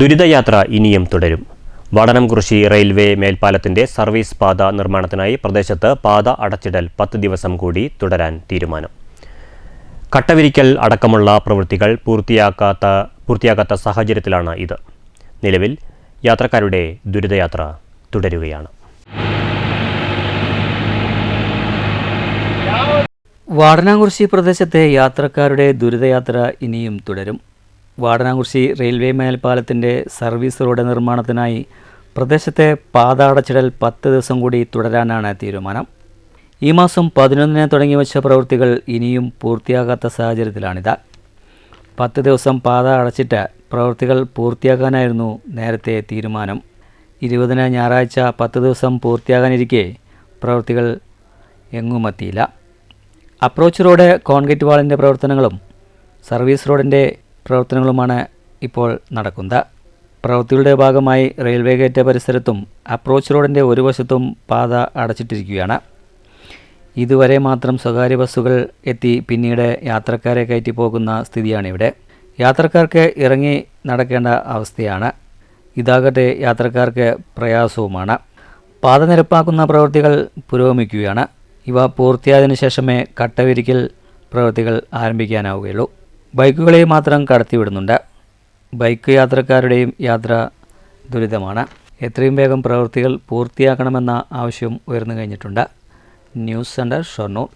ദുരിതയാത്ര ഇനിയും തുടരും. വടനം കൃഷി റെയിൽവേ മേൽപ്പാലത്തിന്റെ സർവീസ് പാത നിർമ്മാണത്തിനായി പ്രദേശത്ത് പാത അടച്ചിടൽ പത്ത് ദിവസം കൂടി തുടരാൻ തീരുമാനം. കട്ടവിരിക്കൽ അടക്കമുള്ള പ്രവൃത്തികൾ പൂർത്തിയാക്കാത്ത പൂർത്തിയാക്കാത്ത സാഹചര്യത്തിലാണ് ഇത്. നിലവിൽ യാത്രക്കാരുടെ ദുരിതയാത്ര തുടരുകയാണ്. വാടനാകുറിശി പ്രദേശത്തെ യാത്രക്കാരുടെ ദുരിതയാത്ര ഇനിയും തുടരും. വാടനാകുറിശി റെയിൽവേ മേൽപ്പാലത്തിന്റെ സർവീസ് റോഡ് നിർമ്മാണത്തിനായി പ്രദേശത്തെ പാത അടച്ചിടൽ പത്ത് ദിവസം കൂടി തുടരാനാണ് തീരുമാനം. ഈ മാസം പതിനൊന്നിന് തുടങ്ങി വച്ച പ്രവൃത്തികൾ ഇനിയും പൂർത്തിയാകാത്ത സാഹചര്യത്തിലാണിത്. പത്ത് ദിവസം പാത അടച്ചിട്ട് പ്രവൃത്തികൾ പൂർത്തിയാക്കാനായിരുന്നു നേരത്തെ തീരുമാനം. ഇരുപതിന് ഞായറാഴ്ച പത്ത് ദിവസം പൂർത്തിയാകാനിരിക്കെ പ്രവൃത്തികൾ എങ്ങുമെത്തിയില്ല. അപ്രോച്ച് റോഡ് കോൺക്രീറ്റ് വാളിന്റെ പ്രവർത്തനങ്ങളും സർവീസ് റോഡിന്റെ പ്രവർത്തനങ്ങളുമാണ് ഇപ്പോൾ നടക്കുന്നത്. പ്രവൃത്തികളുടെ ഭാഗമായി റെയിൽവേ ഗേറ്റ് പരിസരത്തും അപ്രോച്ച് റോഡിന്റെ ഒരു വശത്തും പാത അടച്ചിട്ടിരിക്കുകയാണ്. ഇതുവരെ മാത്രം സ്വകാര്യ ബസ്സുകൾ എത്തി പിന്നീട് യാത്രക്കാരെ കയറ്റി പോകുന്ന സ്ഥിതിയാണിവിടെ. യാത്രക്കാർക്ക് ഇറങ്ങി നടക്കേണ്ട അവസ്ഥയാണ്. ഇതാകട്ടെ യാത്രക്കാർക്ക് പ്രയാസവുമാണ്. പാത നിരപ്പാക്കുന്ന പ്രവൃത്തികൾ പുരോഗമിക്കുകയാണ്. ഇവ പൂർത്തിയായതിനു ശേഷമേ കട്ടവിരിക്കൽ പ്രവൃത്തികൾ ആരംഭിക്കാനാവുകയുള്ളൂ. ബൈക്കുകളെ മാത്രം കടത്തിവിടുന്നുണ്ട്. ബൈക്ക് യാത്രക്കാരുടെയും യാത്ര ദുരിതമാണ്. എത്രയും വേഗം പ്രവൃത്തികൾ പൂർത്തിയാക്കണമെന്ന ആവശ്യം ഉയർന്നു കഴിഞ്ഞിട്ടുണ്ട്. News centre Shoranur.